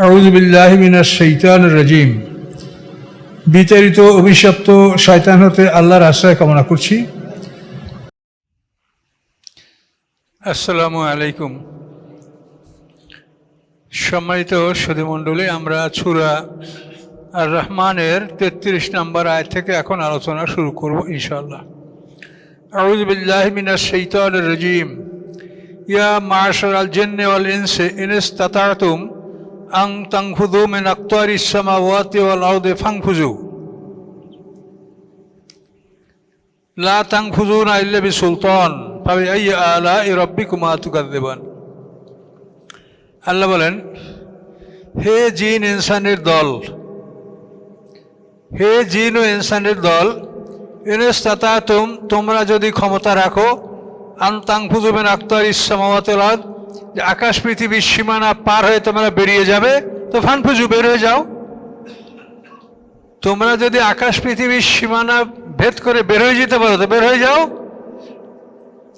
আউজবিল্লাহ মিনাশ শৈতান রাজিম। বিতাড়িত, অভিশপ্ত শয়তান হতে আল্লাহর আশ্রয় কামনা করছি। আসসালামু আলাইকুম। সম্মানিত সুধীমণ্ডলী, আমরা ছুরা আর রহমানের তেত্রিশ নম্বর আয় থেকে এখন আলোচনা শুরু করব, ইনশাআল্লাহ। আউজবিল্লাহ মিনাশ শৈতান রাজিম। ইয়া মার্শাল আল জিন্নে ওয়াল ইনসে ইনিস তাতাতুম আং তাংফুদু মিন আক্তারি সামাওয়াতি ওয়াল আরদি ফাংফুজু লা তাংফুজুনা ইল্লা বিসুলতান ফাবি আই আলা রাব্বিকুমা তুকাদ্দিবান আল্লাহ বলেন, হে জিন ইনসানের দল, হে জিন ও ইনসানের দল ইনস্তাতা তুম তোমরা যদি ক্ষমতা রাখো আন্তাং ফুজুবেন আক্তার ইসামাওয়াতলাদ আকাশ পৃথিবীর সীমানা পার হয়ে তোমরা বেরিয়ে যাবে, তো ফানফুজু, বের হয়ে যাও। তোমরা যদি আকাশ পৃথিবীর সীমানা ভেদ করে বের হয়ে যেতে পারো, তো বের হয়ে যাও।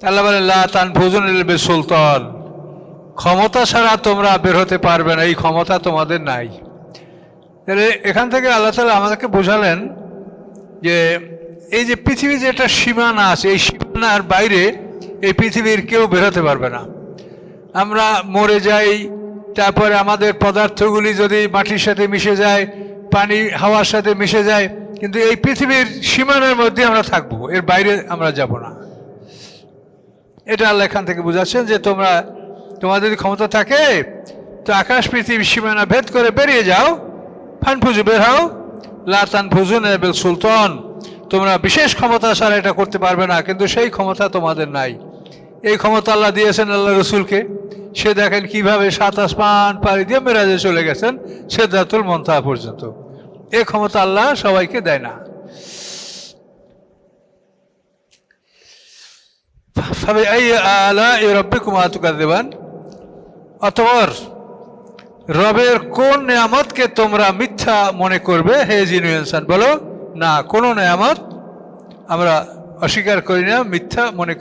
আল্লাহ বলে, লা তান ফুজুন বে সুলতান ক্ষমতা ছাড়া তোমরা বের হতে পারবে না, এই ক্ষমতা তোমাদের নাই। এখান থেকে আল্লাহ তালা আমাদেরকে বোঝালেন যে এই যে পৃথিবীর যে একটা সীমানা আছে, এই সীমানার বাইরে এই পৃথিবীর কেউ বেরোতে পারবে না। আমরা মরে যাই, তারপরে আমাদের পদার্থগুলি যদি মাটির সাথে মিশে যায়, পানি, হাওয়ার সাথে মিশে যায়, কিন্তু এই পৃথিবীর সীমানার মধ্যে আমরা থাকব, এর বাইরে আমরা যাব না। এটা আল্লাহ এখান থেকে বুঝাচ্ছেন যে তোমরা, তোমাদের যদি ক্ষমতা থাকে, তো আকাশ পৃথিবীর সীমানা ভেদ করে বেরিয়ে যাও ফানফুজু বের হও লাতান ফুজুন এবেল সুলতান। তোমরা বিশেষ ক্ষমতা ছাড়া এটা করতে পারবে না, কিন্তু সেই ক্ষমতা তোমাদের নাই। এই ক্ষমতা আল্লাহ দিয়েছেন আল্লাহ রসুলকে। সে দেখেন কীভাবে সাত আসমান পাড়ি দিয়ে মেরাজে চলে গেছেন সেদাতুল মন্থা পর্যন্ত। এই ক্ষমতা আল্লাহ সবাইকে দেয় না। আলা এ রব্বে কুমাতুকা দেবান অতপর রবের কোন নেয়ামতকে তোমরা মিথ্যা মনে করবে? হে জিনু বলো, না, কোনো নেয়ামত আমরা অস্বীকার করি না, মিথ্যা মনে